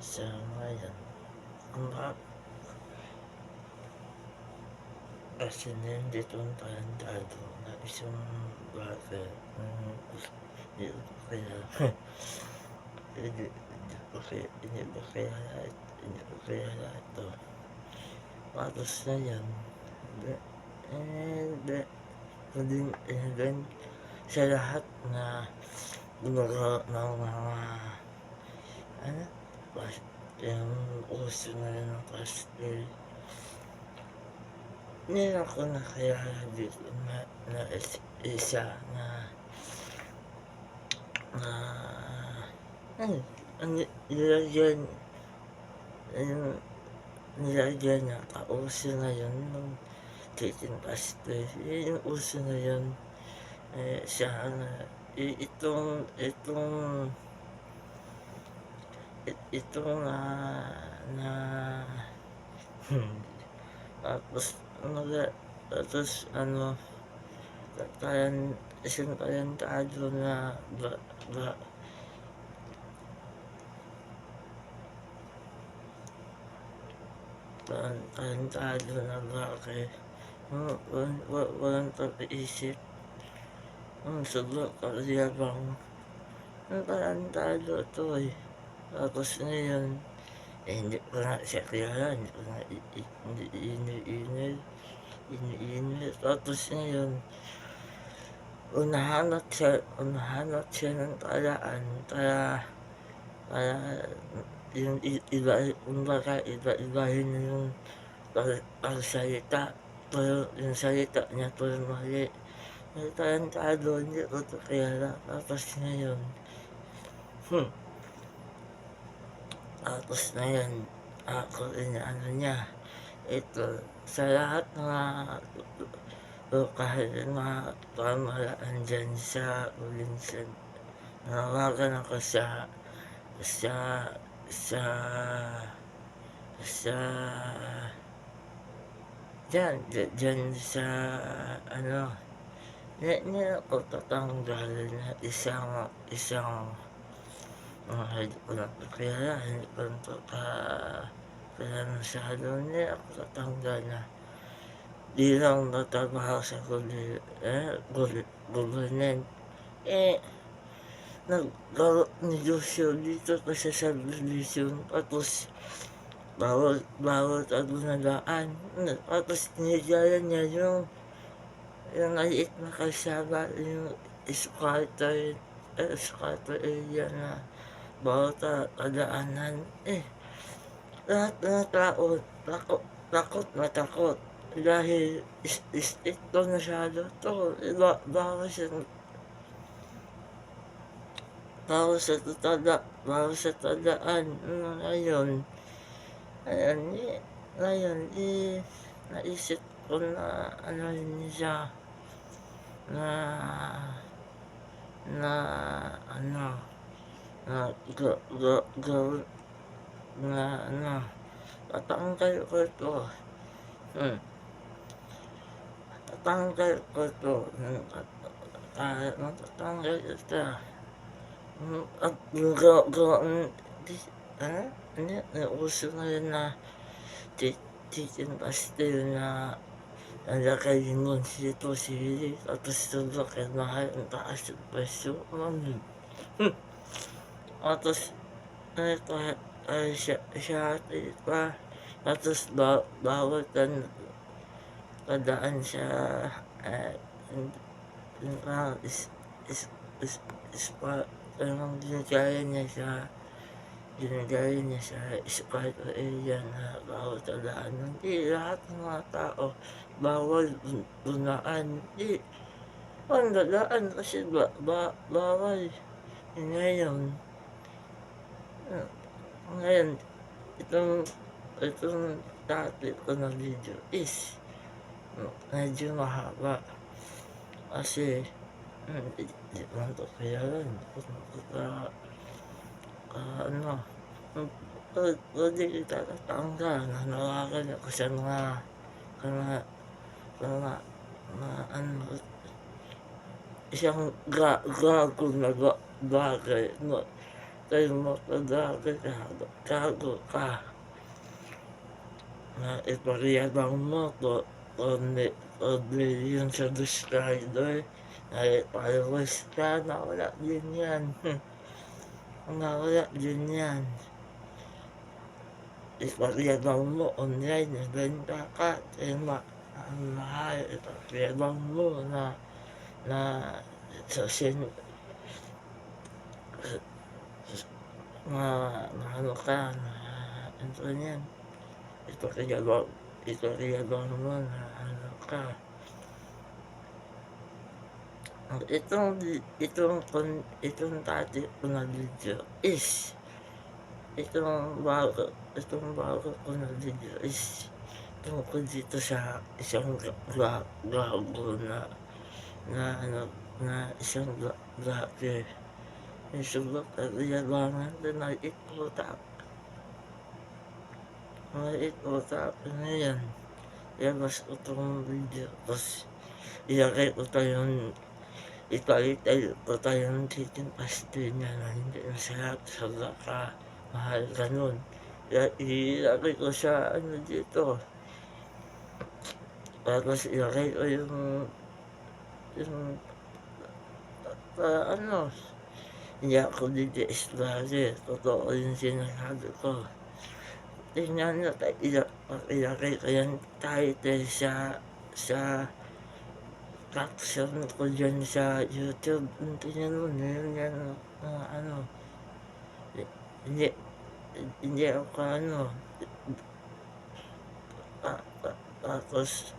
Sa ngayon, ang bak kasi na hindi itong tarantado na isang bagay mm, hindi ko kaya. Hindi, ko kaya hindi ko kaya lahat hindi ko kaya lahat to tapos na yan. Hindi hindi. Hindi sa lahat na ginagawa ng mga ano yung uso na rin ng pastel. Hindi ako nakayala dito na, na is, isa na na ay, ang nilagyan yung nilagyan na kauso na yun nung chicken pastel. Yun yung uso na yun. Eh, siya na i- itong itong it, itong na hmm, tapos ano tapos ano tayan isang talentado na ba ba. Talentado na bakit? Uh, walang, wa- walang pag-iisip. Ang sobrang kalyabang ang talentado to eh tapos ngayon eh, hindi ko na siya kilala, hindi ko na i- i- hindi ini-email, ini-email. Tapos ngayon, unahanap siya, unahanap siya ng talaan para, para yung iba, kumbaga iba-ibahin na yung pag, pagsalita. Pero yung salita niya pero mali. May talentado, hindi ko ito kilala. Tapos ngayon, hmm, tapos na yan, ako inaano niya. Ito, sa lahat ng mga o kahit mga pamahalaan dyan sa Ulinsan, nanawagan ako sa sa sa sa dyan, dyan, sa ano, hindi, hindi ako tatanggal na isang isang mga hindi ko lang kaya hindi ko lang to ka kaya masyado hindi ako tatanggal na. Di lang natrabaho sa guli eh government eh naglaro negosyo dito kasi sa subdivision tapos bawal bawal ako nagaan. Tapos nilayan niya yung yung maliit na kalsada yung escalator eh, escalator area na bawal ta kadaanan eh lahat ng tao takot takot na takot. Dahil is, is ito masyado to iba bawal sa bawal sa tada bawal sa tadaan ano ayan eh ngayon eh naisip ko na ano yun siya na na ano na ga, ga, ga, na ano tatanggal ko ito hmm tatanggal ko ito hmm, kahit matatanggal ito hmm, at ga, ga, di, ano hindi nauso ngayon na chicken pastel na nalakay yung sito sili tapos sobrang kaya mahal ang taas yung presyo hmm. Tapos, ano ito, ay siya, siya, pa, tapos ba, bawal kan, kadaan siya, eh, parang is, is, is, is, pa, parang ginagaya niya siya, ginagaya niya siya, ispat area na bawal kadaan. Hindi lahat ng mga tao, bawal bunaan, hindi, ang dadaan kasi ba, ba, bawal. Ngayon, ngayon, itong, itong dati ko na video is, medyo mahaba. Kasi, hmm, di, di ko na ito kaya lang, di ko na ito ka, ka, ano, pwede kita tatanggal, nanawagan ako sa mga, sa mga, sa mga, mga, ano, isang ga, gago na ga, bagay, no, patay mo ka dati gago ka. Na ipagyabang mo ko kundi kundi yun sa Descrider na ipalabas ka nawala din yan. Nawala din yan. Ipagyabang mo online nagbenta ka tema ang mahal ipagyabang mo na na sa sin na ano ka na ano yan ipagyabang ipagyabang mo na ano ka. Itong itong kon itong dati ko na video is itong bago itong bago ko na video is tungkol dito sa isang ga ga gago na na ano na isang ga vlogger. Yung sugat at yabangan na naiutak. Naiutak na yan. Ilabas ko tong video tas ilagay ko tayong ipalitay ko tayong chicken pastil niya na hindi masarap sobra ka mahal. Kaya ilagay ko sa ano dito. Tapos ilagay ko yung yung ah, ano hindi ako didi-istorya totoo yung sinasabi ko. Tingnan niyo ta ila ilagay ko yung title sa sa caption ko diyan sa YouTube. Tingnan mo meron yan mga ano hindi hindi ako ano ta ta tapos